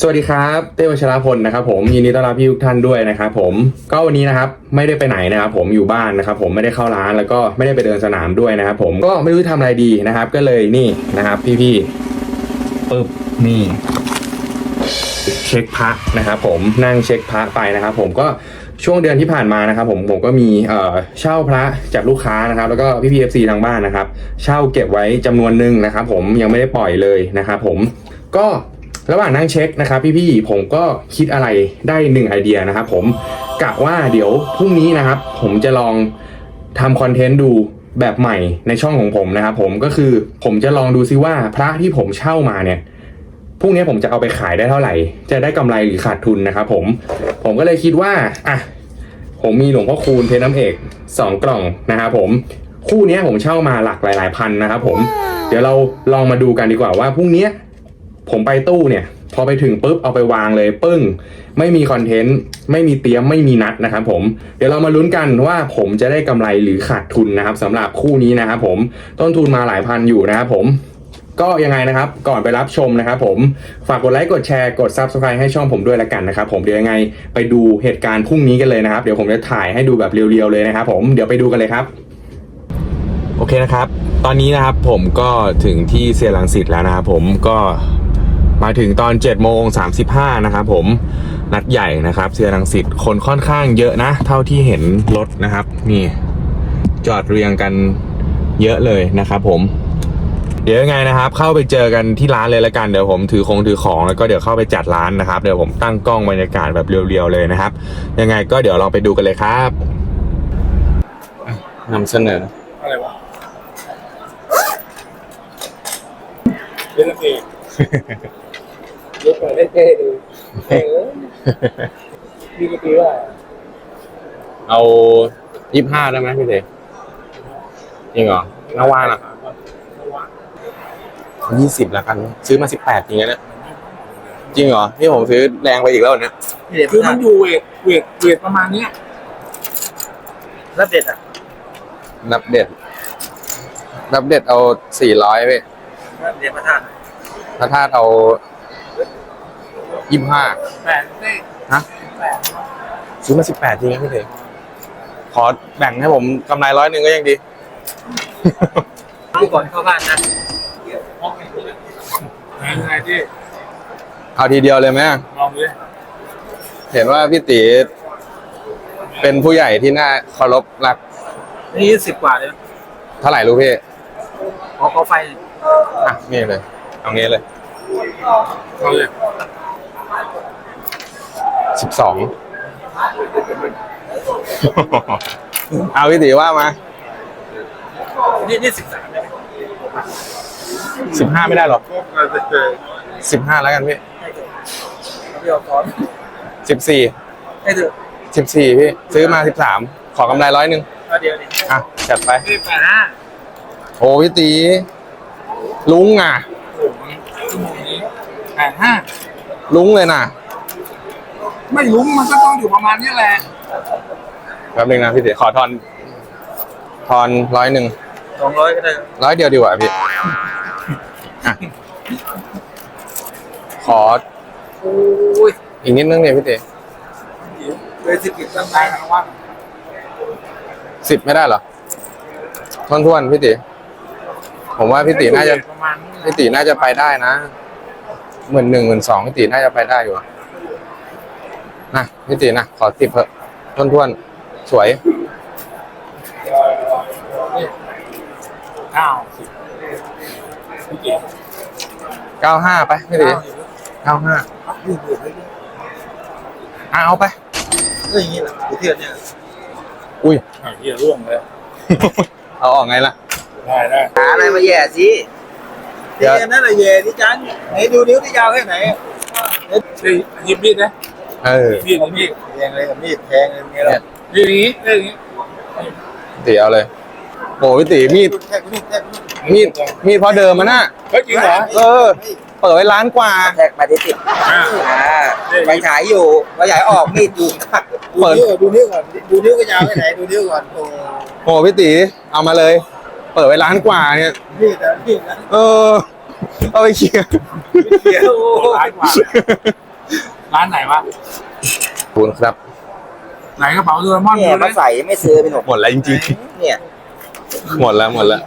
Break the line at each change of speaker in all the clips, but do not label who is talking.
สวัสดีครับเต้วชรพลนะครับผมยินดีต้อนรับพี่ทุกท่านด้วยนะครับผมก็วันนี้นะครับไม่ได้ไปไหนนะครับผมอยู่บ้านนะครับผมไม่ได้เข้าร้านแล้วก็ไม่ได้ไปเดินสนามด้วยนะครับผมก็ไม่รู้จะทำอะไรดีนะครับ ก็เลยนี่นะครับ พี่ๆปึ๊บนี่ เช็คพระนะครับผมนั่งเช็คพระไปนะครับ ผมก็ช่วงเดือนที่ผ่านมานะครับผมผมก็มีเอ่อเช่าพระจากลูกค้านะครับ แล้วก็พี่พีเอฟซีทางบ้านนะครับ เช่าเก็บไว้จำนวนหนึ่งนะครับ ผมยังไม่ได้ปล่อยเลยนะครับผมก็ ระหว่างนั่งเช็คนะครับพี่ๆผมก็คิดอะไรได้หนึ่งไอเดียนะครับผมกะว่าเดี๋ยวพรุ่งนี้นะครับ ผมจะลองทำคอนเทนต์ดูแบบใหม่ในช่องของผมนะครับผมก็คือผมจะลองดูซิว่าพระที่ผมเช่ามาเนี่ยพรุ่งนี้ผมจะเอาไปขายได้เท่าไหร่ จะได้กำไรหรือขาดทุนนะครับผมผมก็เลยคิดว่าอะผมมีหลวงพ่อคูณเพชรน้ำเอกสองกล่องนะครับผมคู่นี้ผมเช่ามาหลักหลายๆพันนะครับผมเดี๋ยวเราลองมาดูกันดีกว่าว่าพรุ่งนี้ ผมไปตู้เนี่ย พอไปถึงปุ๊บเอาไปวางเลยปึ้ง ไม่มีคอนเทนต์ไม่มีเตรียมไม่มีนัดนะครับผมเดี๋ยวเรามาลุ้นกันว่าผมจะได้กำไรหรือขาดทุนนะครับสำหรับคู่นี้นะครับผมต้นทุนมาหลายพันอยู่นะครับผมก็ยังไงนะครับ ก่อนไปรับชมนะครับผมฝากกดไลค์กดแชร์กด Subscribe ให้ช่องผมด้วยละกันนะครับผมเดี๋ยวยังไงไปดูเหตุการณ์พรุ่งนี้กันเลยนะครับ เดี๋ยวผมจะถ่ายให้ดูแบบเรียวๆเลยนะครับผมเดี๋ยวไปดูกันเลยครับ โอเคนะครับ ตอนนี้นะครับผมก็ถึงที่เซียรังสิตแล้วนะครับผมก็ มาถึงตอน7จ็ดโมงสานะครับผมนัดใหญ่นะครับเซียรังสิตคนค่อนข้างเยอะนะ เท่าที่เห็นรถนะครับ นี่ จอดเรียงกันเยอะเลยนะครับผม เดี๋ยวยังไงนะครับ เข้าไปเจอกันที่ร้านเลยละกันเดี๋ยวผมถือคงถือของแล้วก็เดี๋ยวเข้าไปจัดร้านนะครับเดี๋ยวผมตั้งกล้องบรรยากาศแบบเรียวๆเลยนะครับ ยังไงก็เดี๋ยวลองไปดูกันเลยครับนำเสนอ
อะไรวะเล่นเอง เล่นเปิดได้เท่ดูเออมีกระตีว่า
เอายี่ห้าได้ไหมพี่เดจริงเหรอน่าว่านะยี่สิบแล้วกัน ซื้อมาสิบแปดจริงๆนะจริงเหรอนี่ผมซื้อแรงไปอีกแล้วเนี่ย
คือมันอยู่เวทเวทเวทประมาณเนี้ยแล้วเด็ดอะ
นับเด็ดนับเด็ดเอาสี่ร้อยไป
เด็ดประธาน
พระธาตุเอา ยี่ห้า
แปดได้
ฮะ
แปด
ซื้อมาสิบแปดจริงนะพี่เดขอแบ่งให้ผมกำไรร้อยหนึ่งก็ยังดี
ดูก่อนเข้าบ้านนะยังไงที่
เอาทีเดียวเลยไหม
ลองดู
เห็นว่าพี่ตีเป็นผู้ใหญ่ที่น่าเคารพรัก
นี่สิบกว่าเลย
เท่าไหร่รู้พี่
ขอขอไฟ
อะนี่เลย เอางี้เลย
เอาเลย
สิบสองเอาพี่ตีว่ามา
นี่นี่สิบสามเลย
สิบห้าไม่ได้หรอ
ก็เออ
สิบห้าแล้วกันพี่
เดี๋ยวก่อน
สิบสี่
ให้เถอะ
สิบสี่พี่ ซื้อมาสิบสามขอกำไรร้อยหนึ่ง
เอาเดี๋ยวดิ
อะ จัดไป
นี่แปดห้า
โอ้พี่ตี ลุงอะ
โอ้โหชั่วโมงนี้แปดห้า
ลุงเลยนะ
ไม่รู้มันก็ต้องอยู่ประมาณนี้แหละ
แป๊บนึงนะพี่ตีขอทอน ทอนร้อยหนึ่ง
สองร้อยก็ได้
ร้อยเดียวดีกว่าพี่อะขอ
โอ้ย
อีกนิดนึงเนี่ยพี่ตี
เลยสิบกิจตั้งได้นะว่า
สิบไม่ได้เหรอทวนทวนๆพี่ตีผมว่าพี่ตีน่าจะ
ประมาณนี้
พี่ตีน่าจะไปได้นะหมื่นหนึ่งหมื่นสองพี่ตีน่าจะไปได้อยู่อะ นะพี่ตีนะ ขอสิบเถอะทวนทวนๆสวย
เก้าสิบพี่เก๋
เก้าห้าไปพี่ตี
เก้าสิบ
เก้าห้า
ยืดเยืดเลย
เอาไป
ก็อย่างนี้แหละกูเทียนเนี่ย
อุ้ย
อะเฮียร่วงเลย
เอาออกไงล่ะ
ได้ได้
หาอะไรมาแย่สิ
เดี๋ยว
เทียนนั่นแหละเย่ที่จันไหนดูนิ้วที่ยาวแค่ไหนเฮ้ยหยิบมีดนะ
เออ
มีดมีด
แทงเลยกับมีดแทงเลยอย่างเงี้ยหร
เนี่
อย
มีดอย่างนี้อย่างนี้
พี่ตีเอาเลยโอ้พี่ตีมีด
แทงมีดแทงมีด
มีดพราะเดิมมันน่ะ
เฮ้ยจริงเหรอ
เออ เปิดไว้ล้านกว่า
แทงไปที่ติด
อ่า
ไฟฉายอยู่ไฟฉายออกมีดอยู่ขัด
เปิด
ดูนิ้วก่อนดูนิ้วก็ยาวแค่ไหนดูนิ้วก่อนโอ้
โอ้พี่ตีเอามาเลย เปิดไว้ล้านกว่าเนี่ย
มีดแต่มีดนะ
เออเอาไปเคลียร์
เดี๋ยว
ร้ายกว่า ร้านไหนวะ
ขอบคุณครับ
ไหนกระเป๋าโดเรมอน
เนี่ย
ดู
มา
ดิ
ใส่ไม่ซื้อเป็นหน
หมดแล้วจริง
เนี่ย
ๆ หมดแล้วหมดแล้ว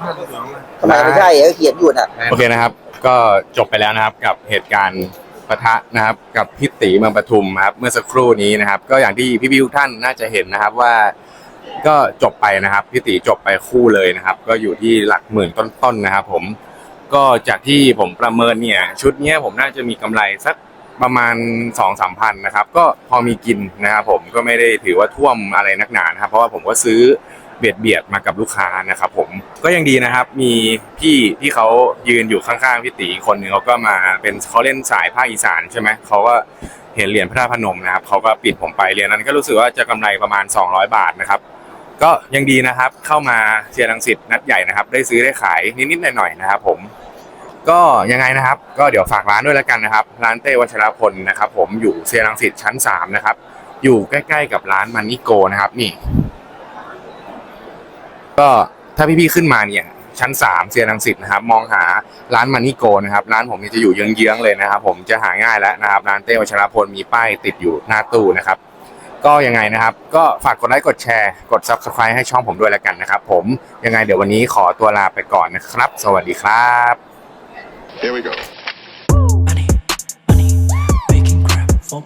ทำไมไม่ใช่เออเขียนอยู่น่ะ
โอเคนะครับ ก็จบไปแล้วนะครับกับเหตุการณ์ปะทะนะครับ กับพิตีเมืองปทุมครับ เมื่อสักครู่นี้นะครับ ก็อย่างที่พี่ๆทุกท่านน่าจะเห็นนะครับว่า ก็จบไปนะครับพิตีจบไปคู่เลยนะครับ ก็อยู่ที่หลักหมื่นต้นๆนะครับ ผม ก็จากที่ผมประเมินเนี่ย ชุดเนี้ยผมน่าจะมีกำไรสัก ประมาณ2องสามพันนะครับ ก็พอมีกินนะครับผมก็ไม่ได้ถือว่าท่วมอะไรนักหนานะครับ เพราะว่าผมก็ซื้อเบียดเบียดมากับลูกค้านะครับผมก็ยังดีนะครับมีพี่ที่เขายืนอยู่ข้างๆพี่ตีคนหนึ่งเขาก็มาเป็นเขาเล่นสายภาคอีสานใช่ไหมเขาก็เห็นเหรียญพระธาตุพนมนะครับเขาก็ปิดผมไปเหรียญนั้นก็รู้สึกว่าจะกำไรประมาณ 200 บาทนะครับก็ยังดีนะครับเข้ามาเชียร์รังสิตนัดใหญ่นะครับ ได้ซื้อได้ขายนิดๆหน่อยๆนะครับผม ก็ยังไงนะครับ ก็เดี๋ยวฝากร้านด้วยแล้วกันนะครับ ร้านเต้วัชรพลนะครับ ผมอยู่เซียรังสิตชั้นสามนะครับ อยู่ใกล้ๆกับร้านมันนิโกนะครับ นี่ ก็ถ้าพี่ๆขึ้นมาเนี่ย ชั้นสามเซียรังสิตนะครับ มองหาร้านมันนิโกนะครับ ร้านผมนี่จะอยู่เยื้องๆเลยนะครับ ผมจะหาง่ายแล้วนะครับ ร้านเต้วัชรพลมีป้ายติดอยู่หน้าตู้นะครับ ก็ยังไงนะครับ ก็ฝากกดไลค์กดแชร์กด subscribe ให้ช่องผมด้วยแล้วกันนะครับ ผมยังไงเดี๋ยววันนี้ขอตัวลาไปก่อนนะครับ สวัสดีครับ
Here we go.
money, money, making crap for